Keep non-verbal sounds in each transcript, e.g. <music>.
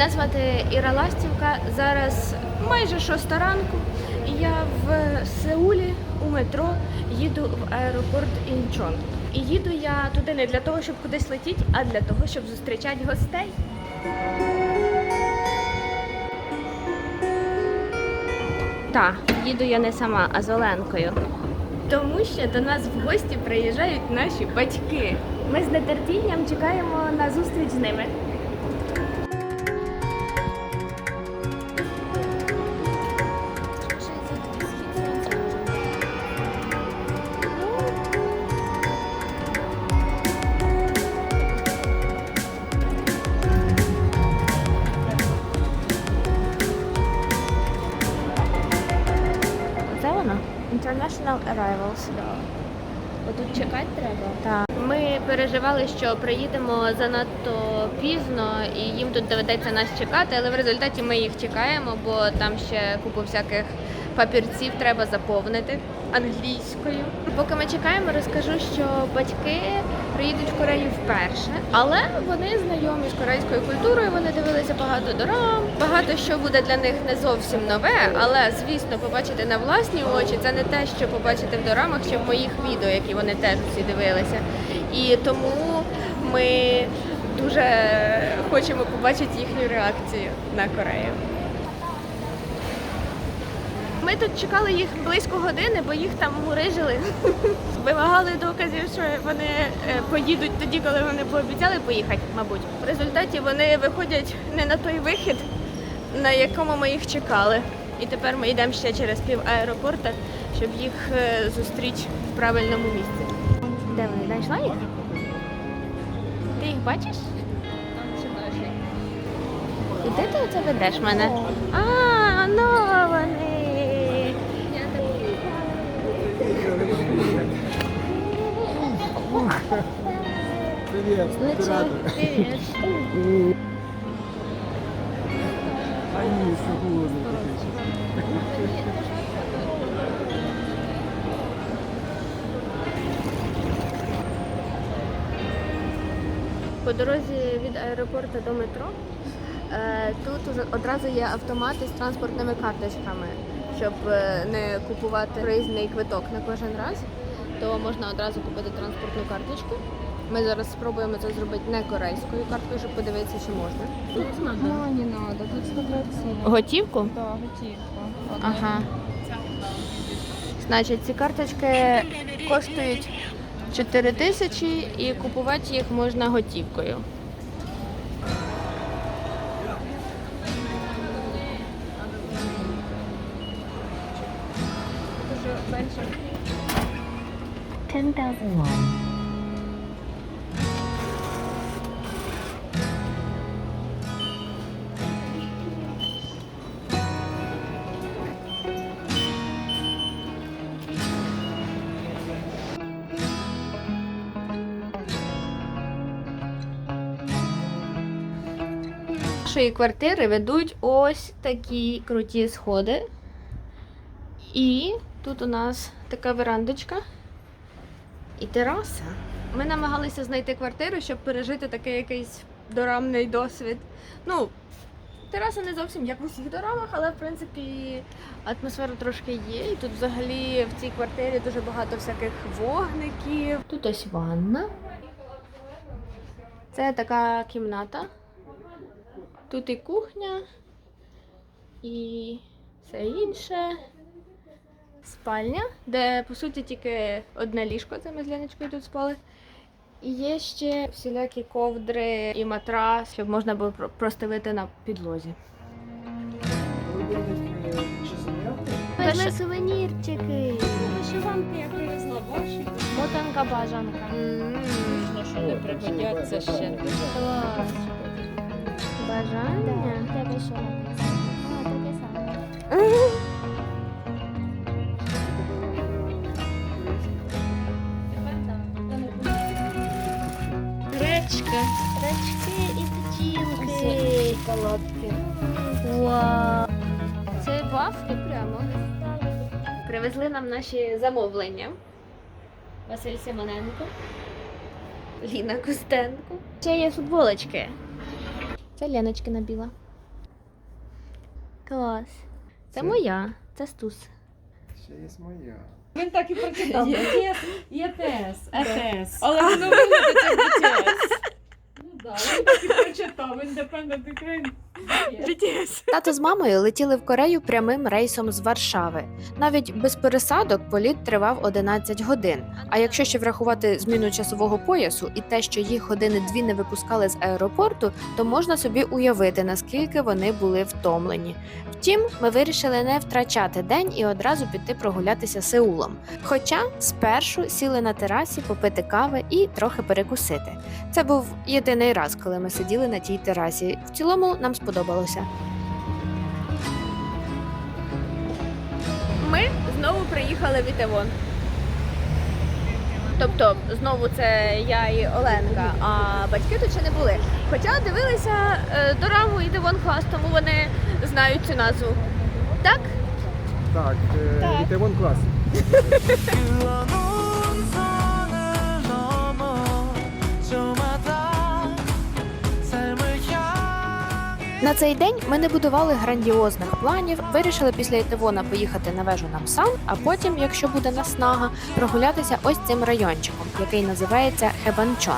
Мене звати Іра Ластівка. Зараз майже шоста ранку. Я в Сеулі у метро їду в аеропорт Інчон. І їду я туди не для того, щоб кудись летіти, а для того, щоб зустрічати гостей. Так, їду я не сама, а з Оленкою. Тому що до нас в гості приїжджають наші батьки. Ми з нетерпінням чекаємо на зустріч з ними. International Arrivals. Отут чекати треба. Так. Ми переживали, що приїдемо занадто пізно і їм тут доведеться нас чекати, але в результаті ми їх чекаємо, бо там ще купу всяких папірців треба заповнити англійською. Поки ми чекаємо, розкажу, що батьки приїдуть в Корею вперше, але вони знайомі з корейською культурою. Вони дивилися багато дорам. Багато що буде для них не зовсім нове, але звісно, побачити на власні очі це не те, що побачити в дорамах чи в моїх відео, які вони теж усі дивилися. І тому ми дуже хочемо побачити їхню реакцію на Корею. Ми тут чекали їх близько години, бо їх там мурижили. Вимагали доказів, що вони е, поїдуть тоді, коли вони пообіцяли поїхати, мабуть. В результаті вони виходять не на той вихід, на якому ми їх чекали. І тепер ми йдемо ще через пів аеропорта, щоб їх е, зустріти в правильному місці. Де вони? Знайшла їх? Ти їх бачиш? І де ти оце ведеш мене? А, ну вони. Привет, оператор. Привіт. <laughs> Они сухую По дорозі від аеропорту до метро е, тут одразу є автомати з транспортними карточками, щоб е, не купувати проїзний квиток на кожен раз, то можна одразу купити транспортну карточку. Ми зараз спробуємо це зробити не корейською карткою, щоб подивитися, чи можна. Ну, не надо, тут 100 Готівку? Да, готівка. Ага. Значить, ці карточки коштують 4 тисячі і купувати їх можна готівкою. Ten thousand won. Нашої квартири ведуть ось такі круті сходи. І тут у нас така верандочка і тераса. Ми намагалися знайти квартиру, щоб пережити такий якийсь дорамний досвід. Ну, тераса не зовсім як в усіх дорамах, але в принципі атмосфера трошки є. І тут взагалі в цій квартирі дуже багато всяких вогників. Тут ось ванна. Це така кімната. Тут і кухня, і все інше. Спальня, де по суті тільки одне ліжко, це ми з Леночкою тут спали. І є ще всілякі ковдри і матрас, щоб можна було простелити на підлозі. Це сувенірчики. Вишиванки я привезла ваші. Мотанка бажанка. Що не пригодяться ще. Клас. Шоколадки. Вау. Це вафлі прямо. Привезли нам наші замовлення. Василь Симоненко. Ліна Костенко. Ще є футболочки. Це Леночкина біла. Клас. Це Це- моя, це стус. Ще є моя. Він так і прочитав. ЄТС, ЄТС, ЕТС. Але воно як BTS. Ну так, він так і прочитав. Independent Ukraine. BTS. Тато з мамою летіли в Корею прямим рейсом з Варшави. Навіть без пересадок політ тривав 11 годин. А якщо ще врахувати зміну часового поясу і те, що їх години дві не випускали з аеропорту, то можна собі уявити, наскільки вони були втомлені. Втім, ми вирішили не втрачати день і одразу піти прогулятися Сеулом. Хоча спершу сіли на терасі попити кави і трохи перекусити. Це був єдиний раз, коли ми сиділи на тій терасі. В цілому нам сподобалося. Ми знову приїхали в Ітевон. Тобто, знову це я і Оленка, а батьки тут ще не були. Хоча дивилися е, дораму Ітевон клас, тому вони знають цю назву. Так? Так, е, Так. Ітевон клас. <laughs> На цей день ми не будували грандіозних планів, вирішили після Ітивона поїхати на вежу Намсан, а потім, якщо буде наснага, прогулятися ось цим райончиком, який називається Хебанчон.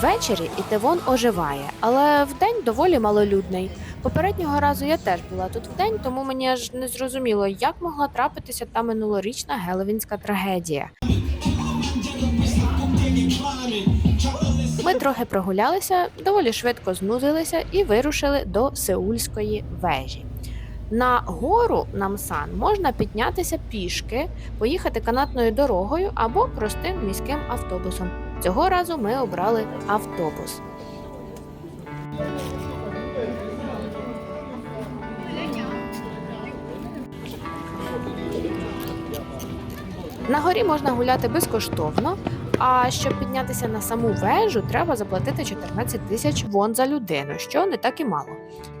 Ввечері Ітивон оживає, але вдень доволі малолюдний. Попереднього разу я теж була тут вдень, тому мені аж не зрозуміло, як могла трапитися та минулорічна геловінська трагедія. Ми трохи прогулялися, доволі швидко знудилися і вирушили до Сеульської вежі. На гору Намсан можна піднятися пішки, поїхати канатною дорогою або простим міським автобусом. Цього разу ми обрали автобус. На горі можна гуляти безкоштовно, а щоб піднятися на саму вежу, треба заплатити 14 тисяч вон за людину, що не так і мало.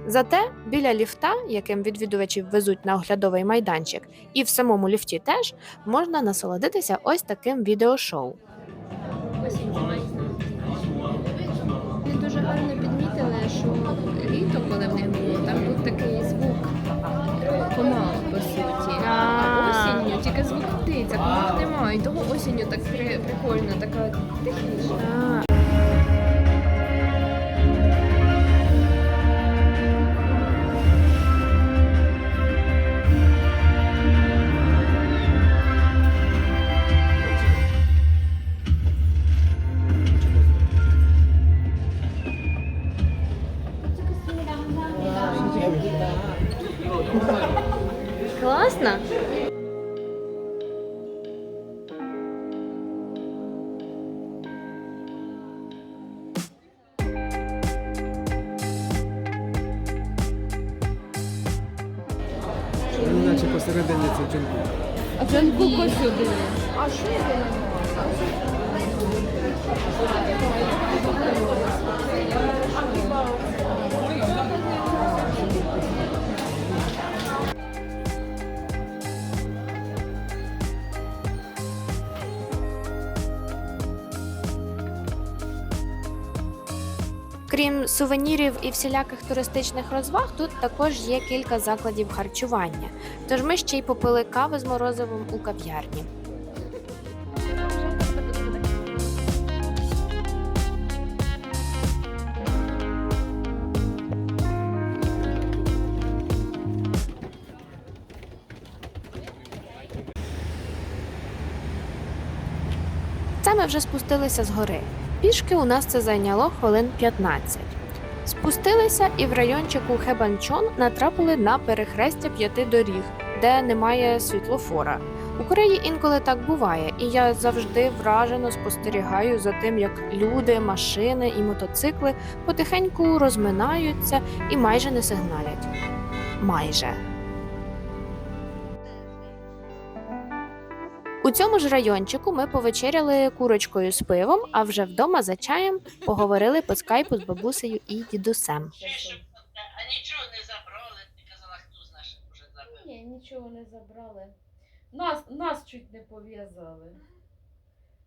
Зате біля ліфта, яким відвідувачів везуть на оглядовий майданчик, і в самому ліфті теж можна насолодитися ось таким відеошоу. Ми дуже гарно підмітили, що літо, коли в них було, там був такий звук комах, по суті. А. осінню тільки звук а комах немає. І того осінню так при- прикольно, така тихіша. Класно. Сувенірів і всіляких туристичних розваг, тут також є кілька закладів харчування. Тож ми ще й попили кави з морозивом у кав'ярні. Це ми вже спустилися з гори. Пішки у нас це зайняло хвилин 15. Спустилися і в райончику Хебанчон натрапили на перехрестя п'яти доріг, де немає світлофора. У Кореї інколи так буває, і я завжди вражено спостерігаю за тим, як люди, машини і мотоцикли потихеньку розминаються і майже не сигналять. Майже. У цьому ж райончику ми повечеряли курочкою з пивом, а вже вдома за чаєм поговорили по скайпу з бабусею і дідусем. А нічого не забрали, ти казала, хто з наших уже забив. Ні, нічого не забрали. Нас, нас чуть не пов'язали.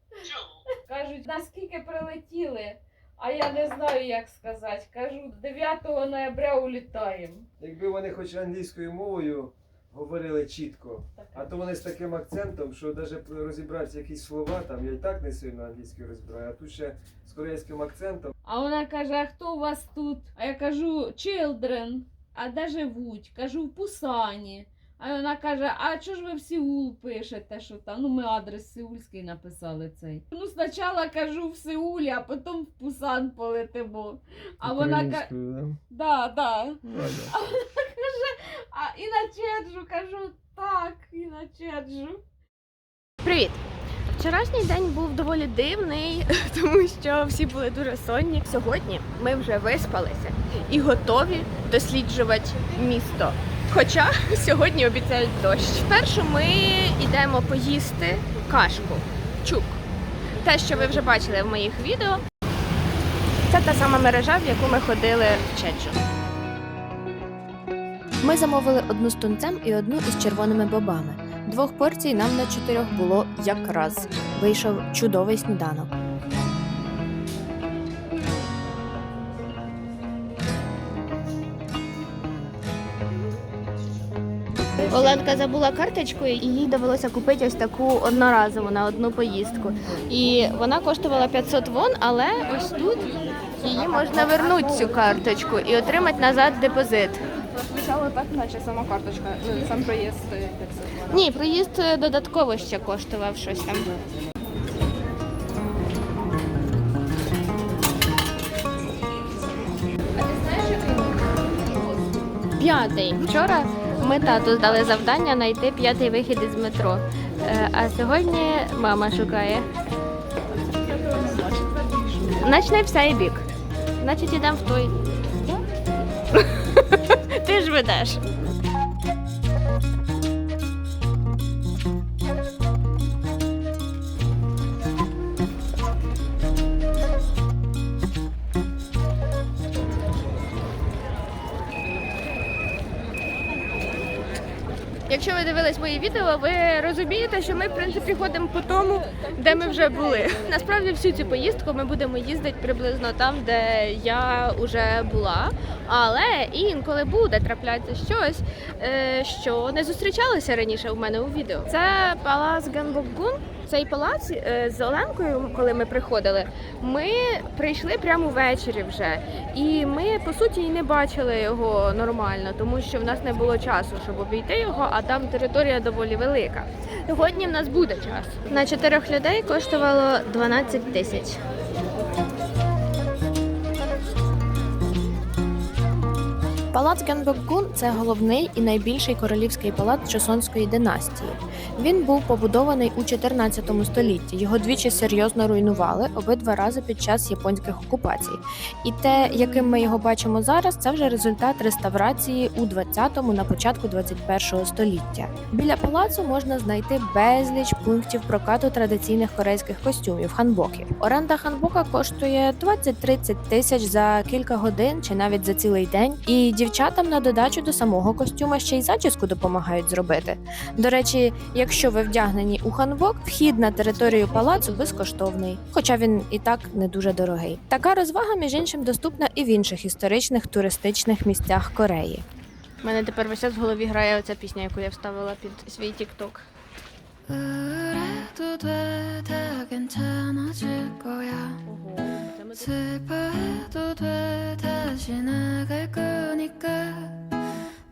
Чого? Кажуть, наскільки прилетіли, а я не знаю, як сказати. Кажу, 9 ноября улітаємо. Якби вони хоч англійською мовою говорили чітко, а то вони з таким акцентом, що навіть розібрати якісь слова, там я і так не сильно англійською розбираю, а тут ще з корейським акцентом. А вона каже: а хто у вас тут? А я кажу, children. А де живуть? Кажу, в Пусані. А вона каже: А чого ж ви в Сеул пишете? Що там? Ну, ми адрес сеульський написали цей. Ну, спочатку кажу в Сеулі, а потім в Пусан полетимо. А вона каже, да, да. <laughs> А і на Чеджу кажу, так, і на Чеджу. Привіт! Вчорашній день був доволі дивний, <laughs> тому що всі були дуже сонні. Сьогодні ми вже виспалися і готові досліджувати місто. Хоча <laughs> сьогодні обіцяють дощ. Спершу ми йдемо поїсти кашку чук. Те, що ви вже бачили в моїх відео. Це та сама мережа, в яку ми ходили в Чеджу. Ми замовили одну з тунцем і одну із червоними бобами. Двох порцій нам на чотирьох було якраз. Вийшов чудовий сніданок. Оленка забула карточку, і їй довелося купити ось таку одноразову на одну поїздку. І вона коштувала 500 вон, але ось тут її можна вернути цю карточку і отримати назад депозит. Спочатку так, наче сама карточка, ну, сам проїзд стоїть 500. Ні, проїзд е, додатково ще коштував щось там. П'ятий. Вчора ми тату здали завдання знайти п'ятий вихід із метро. Е, А сьогодні мама шукає. Значить, не в бік. Значить, ідемо в той. Ведеш. Якщо ви дивились мої відео, ви розумієте, що ми в принципі ходимо по тому, де ми вже були. Насправді всю цю поїздку ми будемо їздити приблизно там, де я вже була. Але інколи буде траплятися щось, е, що не зустрічалося раніше у мене у відео. Це палац Генбокгун. Цей палац е, з Оленкою, коли ми приходили, ми прийшли прямо ввечері вже. І ми по суті і не бачили його нормально, тому що в нас не було часу, щоб обійти його, а там територія доволі велика. Сьогодні в нас буде час. На чотирьох людей коштувало 12 тисяч. Палац Генбокгун – це головний і найбільший королівський палац Чосонської династії. Він був побудований у 14 столітті. Його двічі серйозно руйнували обидва рази під час японських окупацій. І те, яким ми його бачимо зараз, це вже результат реставрації у 20-му на початку 21-го століття. Біля палацу можна знайти безліч пунктів прокату традиційних корейських костюмів ханбоків. Оренда ханбока коштує 20-30 тисяч за кілька годин чи навіть за цілий день. І дівчатам на додачу до самого костюма ще й зачіску допомагають зробити. До речі, якщо ви вдягнені у ханбок, вхід на територію палацу безкоштовний, хоча він і так не дуже дорогий. Така розвага, між іншим, доступна і в інших історичних туристичних місцях Кореї. У мене тепер весь в голові грає оця пісня, яку я вставила під свій тікток. 그 슬퍼해도 돼, 다시 나갈 거니까.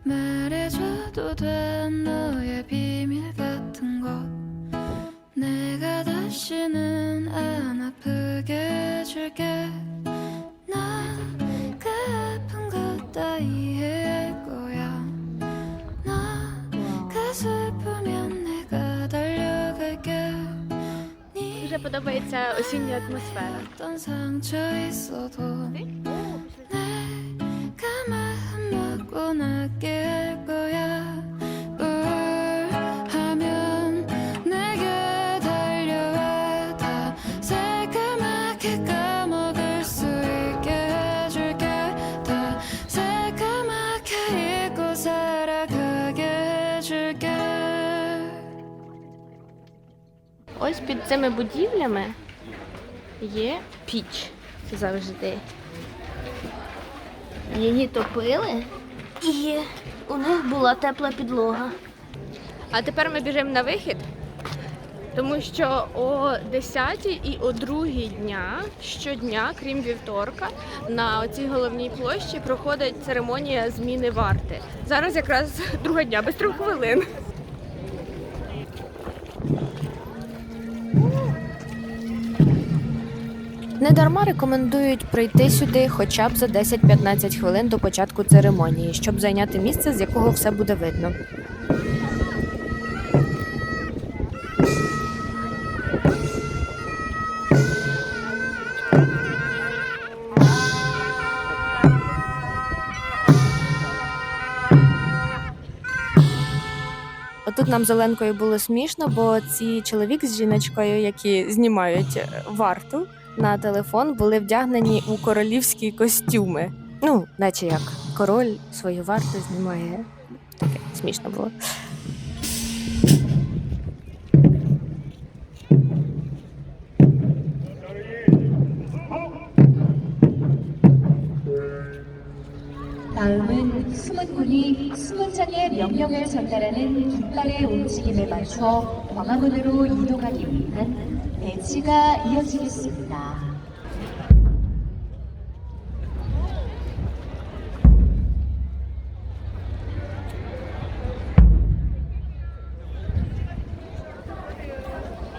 말해줘도 돼, 너의 비밀 같은 것. 내가 다시는 안 아프게 해줄게. 난그 아픈 것 다 이해할 거야. 너가 슬프면 내가 달려갈게. Дуже подобається осіння атмосфера. 어 під цими будівлями є піч завжди. Її топили і у них була тепла підлога. А тепер ми біжимо на вихід, тому що о 10 і о 2 дня щодня, крім вівторка, на цій головній площі проходить церемонія зміни варти. Зараз якраз <laughs> друга дня, без трьох хвилин. Недарма рекомендують прийти сюди хоча б за 10-15 хвилин до початку церемонії, щоб зайняти місце, з якого все буде видно. Отут нам з Оленкою було смішно, бо ці чоловік з жіночкою, які знімають е, варту на телефон, були вдягнені у королівські костюми. Ну, наче як король свою варту знімає. Таке смішно було. 다음은 수문군이 수문장의 명령을 전달하는 깃발의 움직임에 맞춰 광화문으로 이동하기 위한 배치가 이어지겠습니다.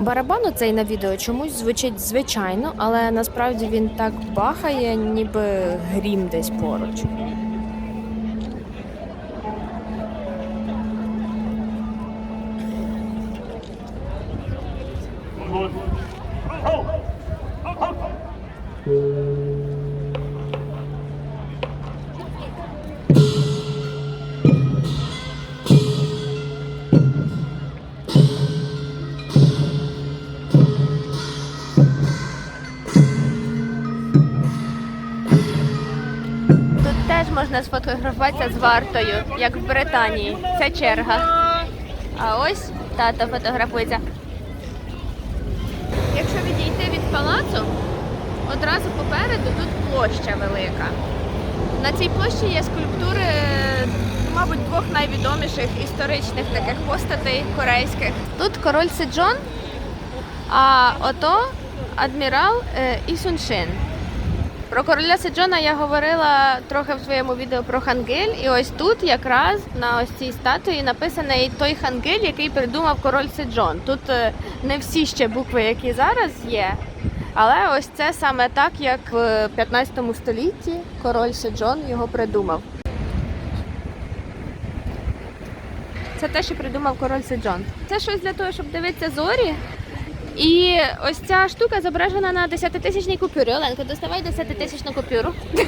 Барабан оцей на відео чомусь звучить звичайно, але насправді він так бахає, ніби грім десь поруч. Можна сфотографуватися з вартою, як в Британії. Це черга. А ось тато фотографується. Якщо відійти від палацу, одразу попереду тут площа велика. На цій площі є скульптури, мабуть, двох найвідоміших історичних таких постатей корейських. Тут король Седжон, а ото адмірал е, Ісун Шин. Про короля Седжона я говорила трохи в своєму відео про Хангиль, і ось тут якраз на ось цій статуї написаний той Хангиль, який придумав король Седжон. Тут е, не всі ще букви, які зараз є, але ось це саме так, як в 15 столітті король Седжон його придумав. Це те, що придумав король Седжон. Це щось для того, щоб дивитися зорі. І ось ця штука зображена на 10-тисячній купюрі. Оленко, доставай 10-тисячну купюру. <laughs>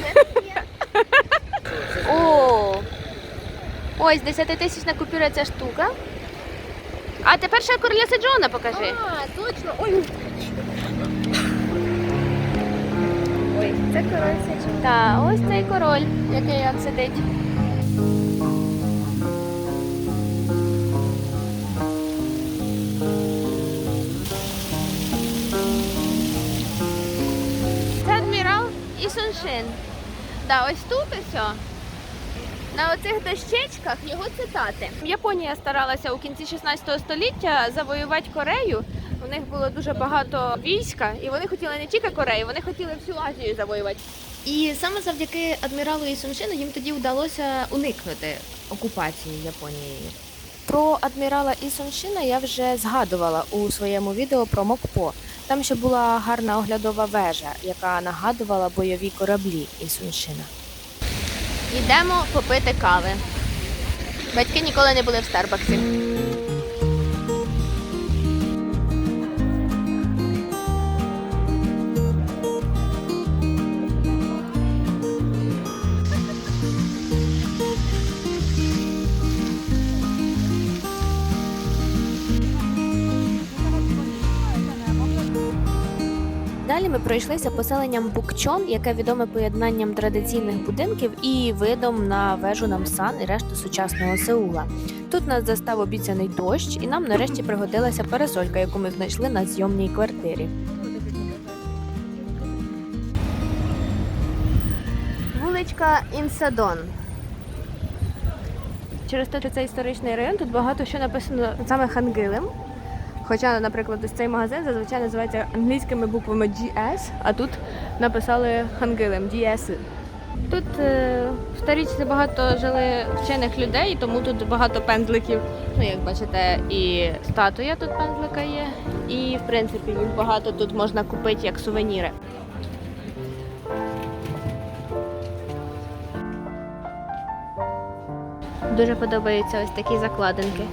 О! Ось 10-тисячна купюра ця штука. А тепер ще короля Седжона покажи. А, точно. Ой. Ой, це король Седжон. Так, ось цей король, який от сидить. Ісуншин. Да, ось тут ось. На оцих дощечках його цитати. Японія старалася у кінці 16 століття завоювати Корею. У них було дуже багато війська, і вони хотіли не тільки Корею, вони хотіли всю Азію завоювати. І саме завдяки адміралу Ісуншину їм тоді вдалося уникнути окупації Японією. Про адмірала Ісуншина я вже згадувала у своєму відео про Мокпо. Там ще була гарна оглядова вежа, яка нагадувала бойові кораблі Ісуншина. Йдемо попити кави. Батьки ніколи не були в Старбаксі. ми пройшлися поселенням Букчон, яке відоме поєднанням традиційних будинків і видом на вежу Намсан і решту сучасного Сеула. Тут нас застав обіцяний дощ, і нам нарешті пригодилася парасолька, яку ми знайшли на зйомній квартирі. Вуличка Інсадон. Через те, що це історичний район, тут багато що написано саме хангилем. Хоча, наприклад, ось цей магазин зазвичай називається англійськими буквами GS, а тут написали хангилем GS. Тут е, в Старічці багато жили вчених людей, тому тут багато пензликів. Ну, як бачите, і статуя тут пензлика є, і в принципі їх багато тут можна купити як сувеніри. Дуже подобаються ось такі закладинки.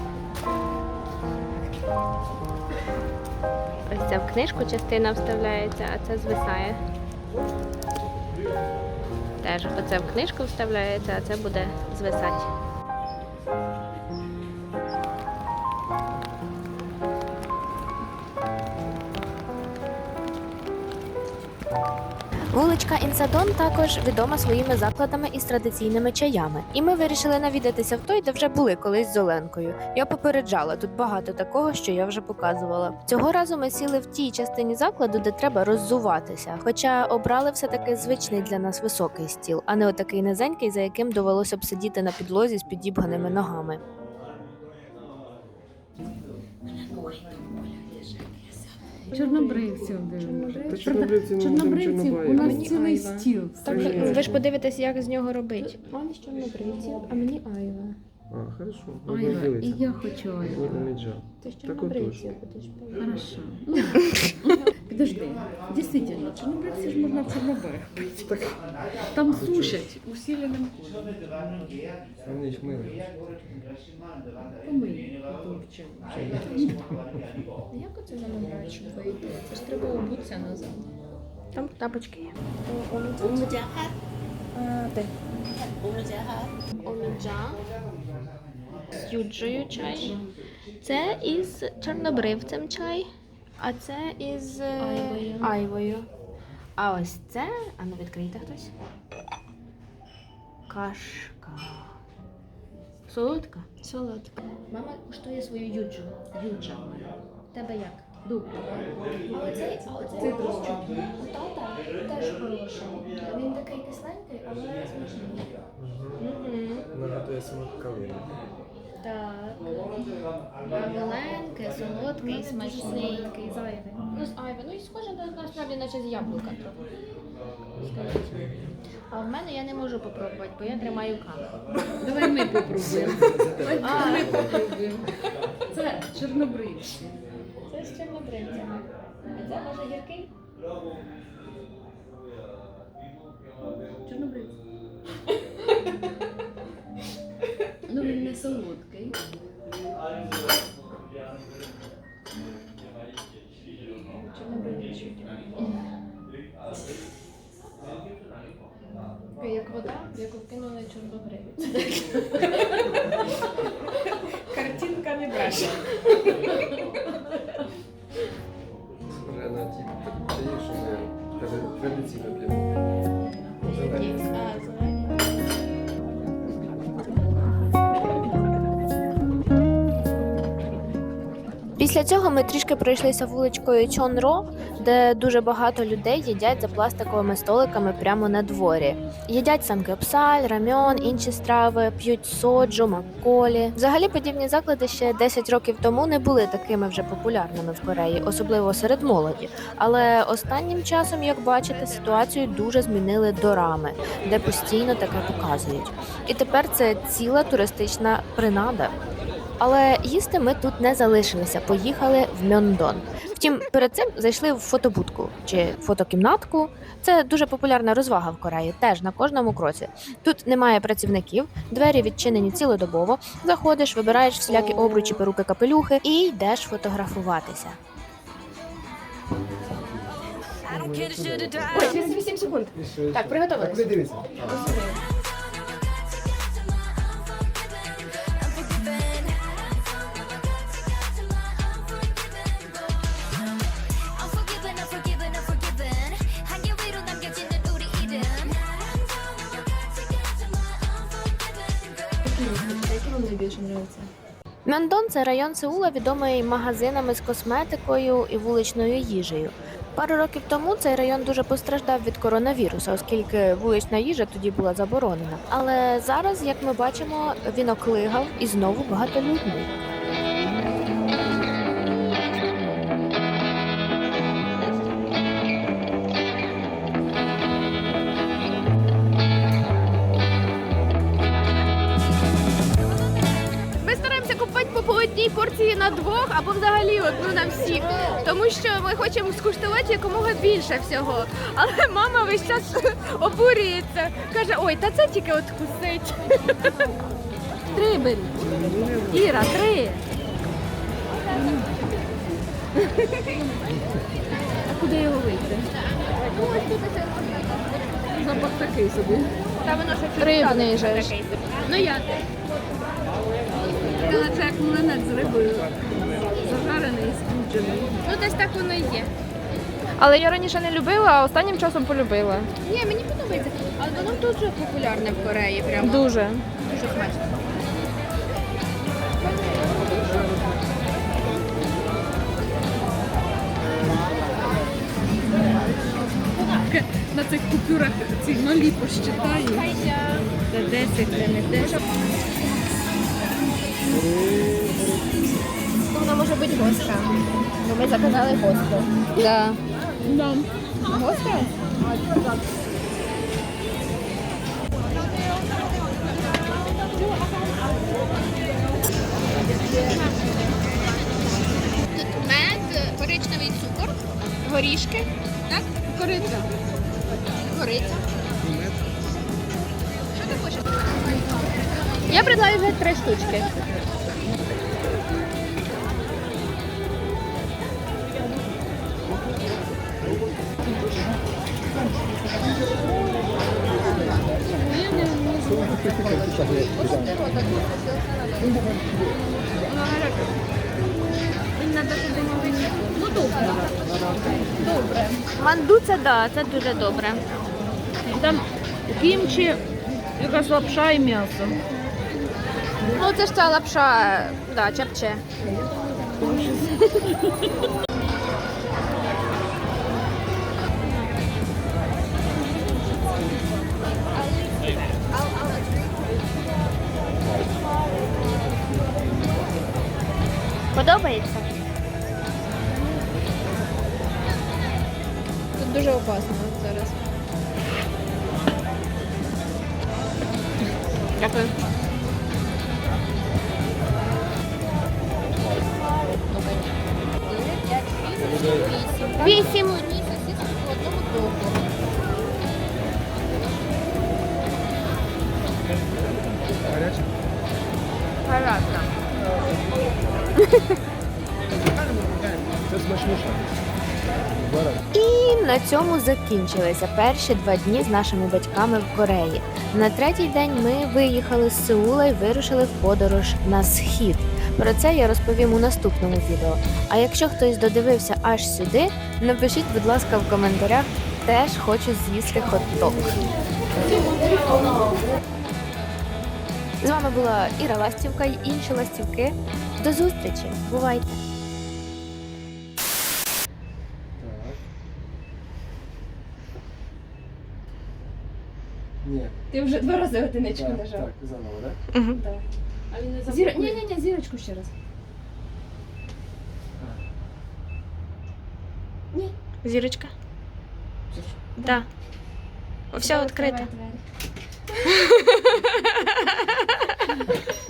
Ця в книжку частина вставляється, а це звисає. Теж оце в книжку вставляється, а це буде звисати. Вуличка Інсадон також відома своїми закладами із традиційними чаями. І ми вирішили навідатися в той, де вже були колись з Оленкою. Я попереджала тут багато такого, що я вже показувала. Цього разу ми сіли в тій частині закладу, де треба роззуватися. Хоча обрали все таки звичний для нас високий стіл, а не отакий низенький, за яким довелося б сидіти на підлозі з підібганими ногами. Чорнобривців дивимося. Та чорнобривці ми будемо Чорнобривців у чорнобаїв. нас цілий стіл. Так, ви ж подивитесь, як з нього робити. Мамі з чорнобривців, а мені айва. А, хорошо. Айва, і я хочу айва. Меджа. Ти з Так чорнобривців будеш Хорошо. Підожди, дійсно, чорнобривці ж можна в Чорнобаях пити. Там сушать усиленим кольором. Вони ж мили. Помий. Як оце замовляють, щоб вийти? Це ж треба обутися назад. Там тапочки є. Оміджа. З юджею чай. Це із чорнобривцем чай, а це із е, Айвою. айвою. А ось це. А ну відкрийте хтось. Кашка. Солодка? Солодка. Мама куштує свою юджу. Юджа. Тебе як? Добре. А оцей, а оцей тата теж хороший. Він такий кисленький, але смачний. Нагадує смак калини. Так. Маленький, солодкий, смачний. Такий зайвий. Ну, з айви. Ну і схоже на- насправді наче з яблука. А в мене я не можу попробувати, бо я тримаю камеру. Давай ми попробуємо. Ми попробуємо. Це чорнобривці. Це з чорнобривцями. А це може гіркий? Чорнобривці. Солодкий. Як вода, в яку вкинули чорнобривець. Картинка не бреше. Схоже на ті чаї, що ми традиційно п'ємо. А, зелені. Після цього ми трішки пройшлися вуличкою Чонро, де дуже багато людей їдять за пластиковими столиками прямо на дворі. Їдять самгеопсаль, рамьон, інші страви, п'ють соджу, макколі. Взагалі подібні заклади ще 10 років тому не були такими вже популярними в Кореї, особливо серед молоді. Але останнім часом, як бачите, ситуацію дуже змінили дорами, де постійно таке показують. І тепер це ціла туристична принада. Але їсти ми тут не залишилися, поїхали в Мьондон. Втім, перед цим зайшли в фотобудку чи фотокімнатку. Це дуже популярна розвага в Кореї, теж на кожному кроці. Тут немає працівників, двері відчинені цілодобово. Заходиш, вибираєш всілякі обручі, перуки, капелюхи і йдеш фотографуватися. Ой, 38 секунд. Так, приготувались. Мьондон це район Сеула, відомий магазинами з косметикою і вуличною їжею. Пару років тому цей район дуже постраждав від коронавірусу, оскільки вулична їжа тоді була заборонена. Але зараз, як ми бачимо, він оклигав і знову багатолюдний. Що ми хочемо скуштувати якомога більше всього. Але мама весь час <laughs> обурюється. Каже, ой, та це тільки от кусить. <laughs> Три беріть. Іра, три. А куди його вийти? Запах такий собі. Та воно ще Рибний же ж. Ну я Це як млинець з рибою. І скручений. ну десь так воно і є. Але я раніше не любила, а останнім часом полюбила. Ні, мені подобається. Але воно дуже популярне в Кореї. Прямо Дуже. дуже смачно. На цих купюрах ці нулі посчитаю. Де 10, де не 10. Гостра. Бо ми заказали гостру. Да. Да. Гостра? Тут мед, коричневий цукор, горішки, так? Кориця. Кориця. Що ти хочеш? Я предлагаю взяти три штучки. Ну добре. Добре. Манду це да, це дуже добре. Там кімчі, якась лапша і м'ясо. Ну це ж ця лапша, да, чапче. Подобається? І на цьому закінчилися перші два дні з нашими батьками в Кореї. На третій день ми виїхали з Сеула і вирушили в подорож на схід. Про це я розповім у наступному відео. А якщо хтось додивився аж сюди, напишіть, будь ласка, в коментарях. Теж хочу з'їсти хот-дог. З вами була Іра Ластівка і інші ластівки. До зустрічі! Бувайте! Ти вже два рази одиничку Так, нажав. так, заново, так? А він не Зіра... Ні, ні, ні, зірочку ще раз. Зірочка? Да. Все відкрите. Давай, давай. <laughs>